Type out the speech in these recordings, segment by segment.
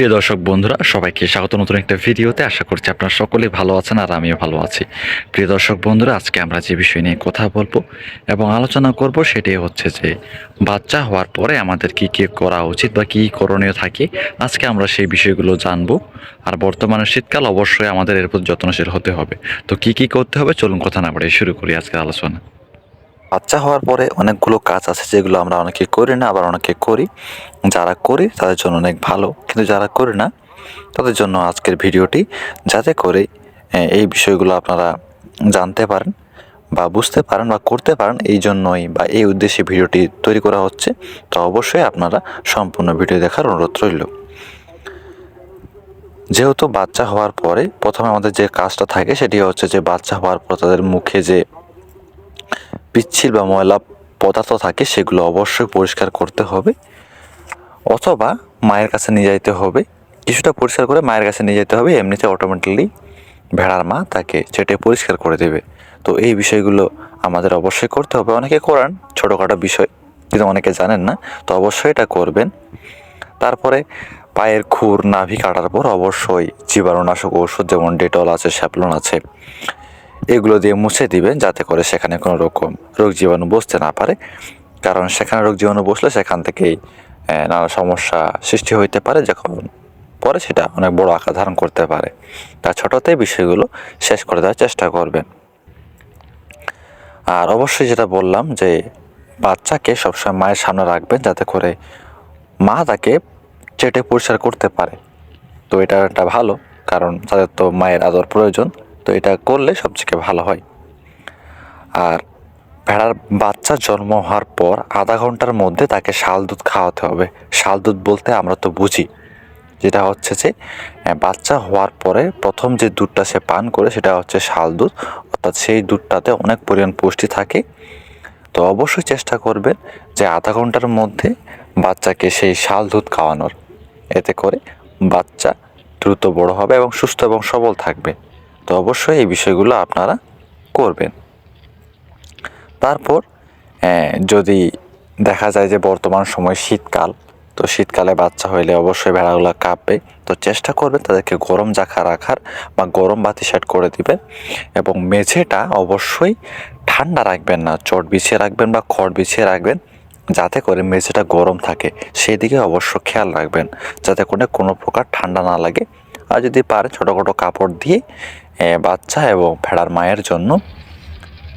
প্রিয় দর্শক বন্ধুরা, সবাইকে স্বাগত নতুন একটা ভিডিওতে। আশা করছি আপনারা সকলেই ভালো আছেন আর আমিও ভালো আছি। প্রিয় দর্শক বন্ধুরা, আজকে আমরা যে বিষয় নিয়ে কথা বলব এবং আলোচনা করব সেটি হচ্ছে যে, বাচ্চা হওয়ার পরে আমাদের কি কি করা উচিত বা কি করণীয় থাকে, আজকে আমরা সেই বিষয়গুলো জানব। আর বর্তমানে শীতকাল অবশ্যই আমাদের এর প্রতি যত্নশীল হতে হবে। তো কি কি করতে হবে? চলুন কথা না বাড়িয়ে শুরু করি আজকের আলোচনা। বাচ্চা হওয়ার পরে অনেকগুলো কাজ আছে যেগুলো আমরা অনেকে করি না, আবার অনেকে করি। যারা করি তাদের জন্য অনেক ভালো, কিন্তু যারা করি না, তাদের জন্য আজকের ভিডিওটি যাতে করে এই বিষয়গুলো আপনারা জানতে পারেন বা বুঝতে পারেন বা করতে পারেন, এই জন্যই বা এই উদ্দেশ্যে ভিডিওটি তৈরি করা হচ্ছে, তো অবশ্যই আপনারা সম্পূর্ণ ভিডিও দেখার অনুরোধ রইল। যেহেতু বাচ্চা হওয়ার পরে প্রথমে আমাদের যে কাজটা থাকে সেটি হচ্ছে যে বাচ্চা হওয়ার পর তাদের মুখে যে পিচ্ছিল বা ময়লা পদার্থ থাকে, সেগুলো অবশ্যই পরিষ্কার করতে হবে। অথবা মায়ের কাছে নিয়ে যাইতে হবে। কিছুটা পরিষ্কার করে মায়ের কাছে নিয়ে যেতে হবে, এমনিতে অটোমেটিকলি ভেড়ার মা তাকে চেটে পরিষ্কার করে দেবে। তো এই বিষয়গুলো আমাদের অবশ্যই করতে হবে। অনেকে করান, ছোটোখাটো বিষয়, কিন্তু অনেকে জানেন না, তো অবশ্যই এটা করবেন। তারপরে পায়ের খুর, নাভি কাটার পর অবশ্যই জীবাণুনাশক ওষুধ যেমন ডেটল আছে, স্যাপলন আছে এগুলো দিয়ে মুছে দিবেন যাতে করে সেখানে কোনো রকম রোগ জীবাণু বসতে না পারে। কারণ সেখানে রোগ জীবাণু বসলে সেখান থেকেই নানা সমস্যা সৃষ্টি হইতে পারে, যখন পরে সেটা অনেক বড় আকার ধারণ করতে পারে। তা ছোটতেই বিষয়গুলো শেষ করে দেওয়ার চেষ্টা করবেন। আর অবশ্যই যেটা বললাম যে, বাচ্চাকে সবসময় মায়ের সামনে রাখবেন যাতে করে মা তাকে চেটে পরিষ্কার করতে পারে। তো এটা একটা ভালো, কারণ তাদের তো মায়ের আদর প্রয়োজন। তো এটা করলে সবথেকে ভালো হয়। আর ভেড়ার বাচ্চা জন্ম হওয়ার পর আধা ঘণ্টার মধ্যে তাকে শাল দুধ খাওয়াতে হবে। শাল দুধ বলতে আমরা তো বুঝি। যেটা হচ্ছে যে বাচ্চা হওয়ার পরে প্রথম যে দুধটা সে পান করে সেটা হচ্ছে শাল দুধ। অর্থাৎ সেই দুধটাতে অনেক পরিমাণ পুষ্টি থাকে। তো অবশ্যই চেষ্টা করবেন যে আধা ঘণ্টার মধ্যে বাচ্চাকে সেই শাল দুধ খাওয়ানোর। এতে করে বাচ্চা দ্রুত বড় হবে এবং সুস্থ এবং সবল থাকবে। তো অবশ্যই এই বিষয়গুলো আপনারা করবেন। তারপর যদি দেখা যায় যে বর্তমান সময় শীতকাল, তো শীতকালে বাচ্চা হইলে অবশ্যই ভেড়াগুলো কাঁপবে। তো চেষ্টা করবেন তাদেরকে গরম জাখা রাখার বা গরম বাতি সেট করে দিবেন এবং মেঝেটা অবশ্যই ঠান্ডা রাখবেন না, চট বিছিয়ে রাখবেন বা খড় বিছিয়ে রাখবেন যাতে করে মেঝেটা গরম থাকে। সেই দিকে অবশ্য খেয়াল রাখবেন, যাতে করে কোনো প্রকার ঠান্ডা না লাগে। আর যদি পারে ছোটো ছোটো কাপড় দিয়ে বাচ্চা এবং ভেড়ার মায়ের জন্য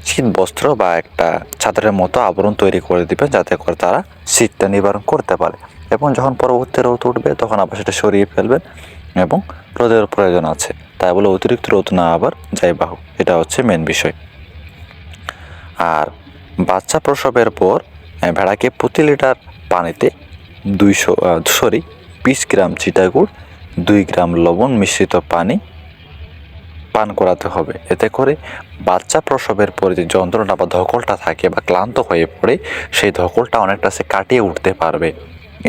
শীত বস্ত্র বা একটা চাদরের মতো আবরণ তৈরি করে দিবেন যাতে করে তারা শীতটা নিবারণ করতে পারে। এবং যখন পরবর্তী রোদ উঠবে, তখন আবার সেটা সরিয়ে ফেলবেন এবং রোদের প্রয়োজন আছে। তাই বলে অতিরিক্ত রোদ না আবার যাই বাহু, এটা হচ্ছে মেন বিষয়। আর বাচ্চা প্রসবের পর ভেড়াকে প্রতি লিটার পানিতে দুইশো সরি, বিশ গ্রাম চিটাগুড় দুই গ্রাম লবণ মিশ্রিত পানি পান করাতে হবে। এতে করে বাচ্চা প্রসবের পরে যে যন্ত্রণা বা ধকলটা থাকে বা ক্লান্ত হয়ে পড়ে, সেই ধকলটা অনেকটা সে কাটিয়ে উঠতে পারবে।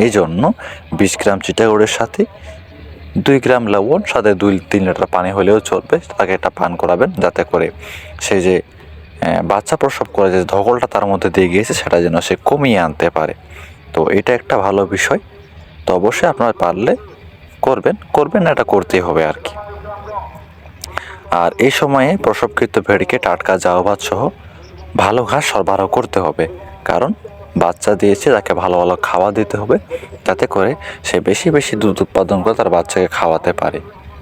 এই জন্য বিশ গ্রাম চিটাগুড়ের সাথে দুই গ্রাম লবণ, সাথে দুই, তিন লিটার পানি হলেও চলবে। তাকে এটা পান করাবেন যাতে করে সে যে বাচ্চা প্রসব করে যে ধকলটা তার মধ্যে দিয়ে গিয়েছে, সেটা যেন সে কমিয়ে আনতে পারে। তো এটা একটা ভালো বিষয়। তো অবশ্যই আপনার পারলে করবেন করবেন এটা করতেই হবে আর কি। আর এই সময়ে প্রসবকৃত ভেড়িকে টাটকা জাওভাত সহ ভালো ঘাস সরবরাহ করতে হবে। কারণ বাচ্চা দিয়েছে, তাকে ভালো ভালো খাওয়া দিতে হবে যাতে করে সে বেশি বেশি দুধ উৎপাদন করে তার বাচ্চাকে খাওয়াতে পারে।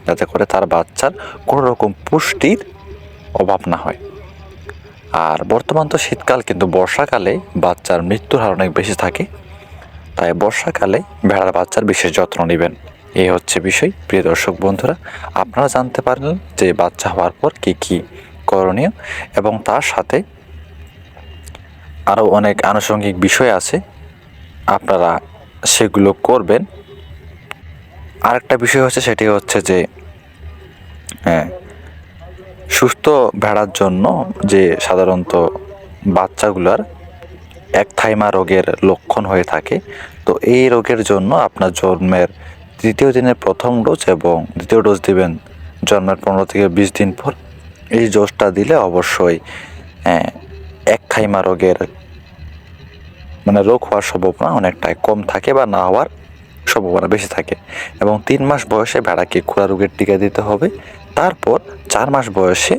যাতে করে তার বাচ্চার কোনো রকম পুষ্টির অভাব না হয়। আর বর্তমান তো শীতকাল, কিন্তু বর্ষাকালে বাচ্চার মৃত্যুর হার অনেক বেশি থাকে। তাই বর্ষাকালে ভেড়ার বাচ্চার বিশেষ যত্ন নেবেন। এই হচ্ছে বিষয়। প্রিয় দর্শক বন্ধুরা, আপনারা জানতে পারলেন যে বাচ্চা হওয়ার পর কী কী করণীয় এবং তার সাথে আরও অনেক আনুষঙ্গিক বিষয় আছে। আপনারা সেগুলো করবেন। আরেকটা বিষয় হচ্ছে, সেটি হচ্ছে যে হ্যাঁ সুস্থ ভেড়ার জন্য যে সাধারণত বাচ্চাগুলার একথাইমা রোগের লক্ষণ হয়ে থাকে, তো এই রোগের জন্য আপনার জন্মের তৃতীয় দিনের প্রথম ডোজ এবং দ্বিতীয় ডোজ দিবেন জন্মের পনেরো থেকে বিশ দিন পর। এই ডোজটা দিলে অবশ্যই এক খাইমা রোগের মানে রোগ হওয়ার সম্ভাবনা অনেকটাই কম থাকে বা না হওয়ার সম্ভাবনা বেশি থাকে। এবং তিন মাস বয়সে ভেড়াকে খোলা রোগের টিকা দিতে হবে। তারপর চার মাস বয়সে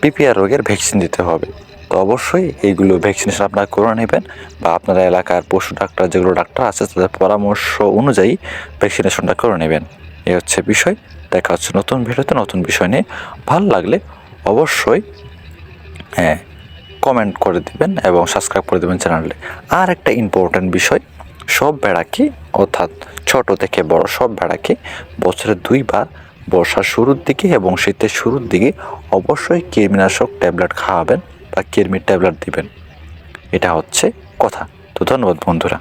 পিপিআর রোগের ভ্যাকসিন দিতে হবে। তো অবশ্যই এইগুলো ভ্যাকসিনেশন আপনারা করে নেবেন বা আপনার এলাকার পশু ডাক্তার, যেগুলো ডাক্তার আছে, তাদের পরামর্শ অনুযায়ী ভ্যাকসিনেশনটা করে নেবেন। এ হচ্ছে বিষয়। দেখা হচ্ছে নতুন ভিডিওতে নতুন বিষয় নিয়ে। ভালো লাগলে অবশ্যই হ্যাঁ কমেন্ট করে দিবেন এবং সাবস্ক্রাইব করে দেবেন চ্যানেলে আর একটা ইম্পর্ট্যান্ট বিষয়, সব ভেড়াকে অর্থাৎ ছোট থেকে বড় সব ভেড়াকে বছরে দুইবার বর্ষার শুরুর দিকে এবং শীতের শুরুর দিকে অবশ্যই কৃমিনাশক ট্যাবলেট খাওয়াবেন। বা কৃমির ট্যাবলেট দিবেন। এটা হচ্ছে কথা। তো ধন্যবাদ বন্ধুরা।